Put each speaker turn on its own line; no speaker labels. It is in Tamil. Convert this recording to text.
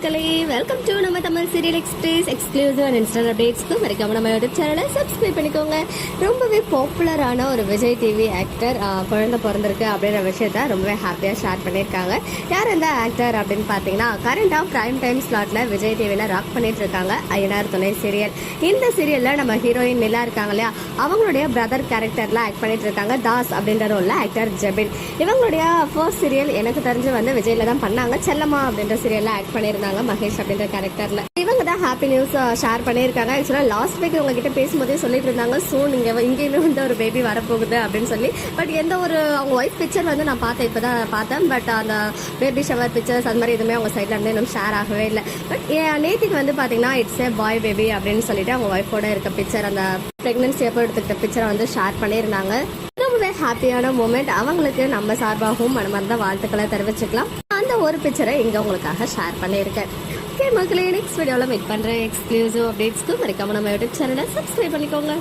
மக்களே வெல்கம் டு நம்ம Tamil serial express exclusive and instant அப்டேட்ஸ்க்கு மறக்காம நம்ம யூடியூப் சேனலை சப்ஸ்கிரைப் பண்ணிக்கோங்க. ரொம்பவே பாப்புலரான ஒரு விஜய் டிவி ஆக்டர் குழந்தை பிறந்திருக்கு அப்படின்ற விஷயத்த ரொம்பவே ஹாப்பியாக ஷேர் பண்ணியிருக்காங்க. யார் இந்த ஆக்டர் அப்படின்னு பார்த்தீங்கன்னா கரண்டாக ப்ரைம் டைம் ஸ்லாட்டில் விஜய் டிவியில் ராக் பண்ணிட்டு இருக்காங்க ஐயனார் துணை சீரியல் இந்த சீரியலில் நம்ம ஹீரோயின் நிலா இருக்காங்க இல்லையா? அவங்களுடைய பிரதர் கேரக்டரில் ஆக்ட் பண்ணிட்டு இருக்காங்க தாஸ் அப்படின்ற ரோலில் ஆக்டர் ஜெபின். இவங்களுடைய ஃபர்ஸ்ட் சீரியல் எனக்கு தெரிஞ்சு வந்து விஜயில தான் பண்ணாங்க. செல்லம்மா அப்படின்ற சீரியலில் ஆக்ட் பண்ணியிருந்தாங்க. மகேஷ் அப்படின்ற கேரக்டர்ல இவங்க தான் ஹாப்பி நியூஸ் ஷேர் பண்ணியிருக்காங்க. ஆக்சுவலாக லாஸ்ட் வீக் உங்ககிட்ட பேசும்போதே சொல்லிட்டு இருந்தாங்க. ஸோ நீங்கள் இங்கேயுமே வந்து ஒரு பேபி வரப்போகுது அப்படின்னு சொல்லி. பட் எந்த ஒரு அவங்க ஒய்ஃப் பிக்சர் வந்து நான் பார்த்தேன் இப்போ தான் பார்த்தேன். பட் அந்த பேபி ஷவர் பிக்சர்ஸ் அந்த மாதிரி எதுவுமே அவங்க சைட்ல இருந்து இன்னும் ஷேர் ஆகவே இல்லை. பட் நேத்திக்கு வந்து பார்த்தீங்கன்னா இட்ஸ் ஏ பாய் பேபி அப்படின்னு சொல்லிட்டு அவங்க ஒய்ஃபோட இருக்க பிக்சர் அந்த ப்ரெக்னன்சி எப்போ எடுத்துக்கிட்ட பிக்சரை வந்து ஷேர் பண்ணியிருந்தாங்க. ரொம்பவே ஹாப்பியான மூமெண்ட் அவங்களுக்கு நம்ம சார்பாகவும் மனமார்ந்த வாழ்த்துக்களை தெரிவிச்சுக்கலாம். அந்த ஒரு பிக்சரை இங்கே உங்களுக்காக ஷேர் பண்ணியிருக்கேன். மக்களே நெக்ஸ்ட் வீடியோவில் மீட் பண்ணுற எக்ஸ்க்ளூசிவ் அப்டேட்ஸ்க்கு மறக்காம நம்ம யூடியூப் சேனலை சப்ஸ்கிரைப் பண்ணிக்கோங்க.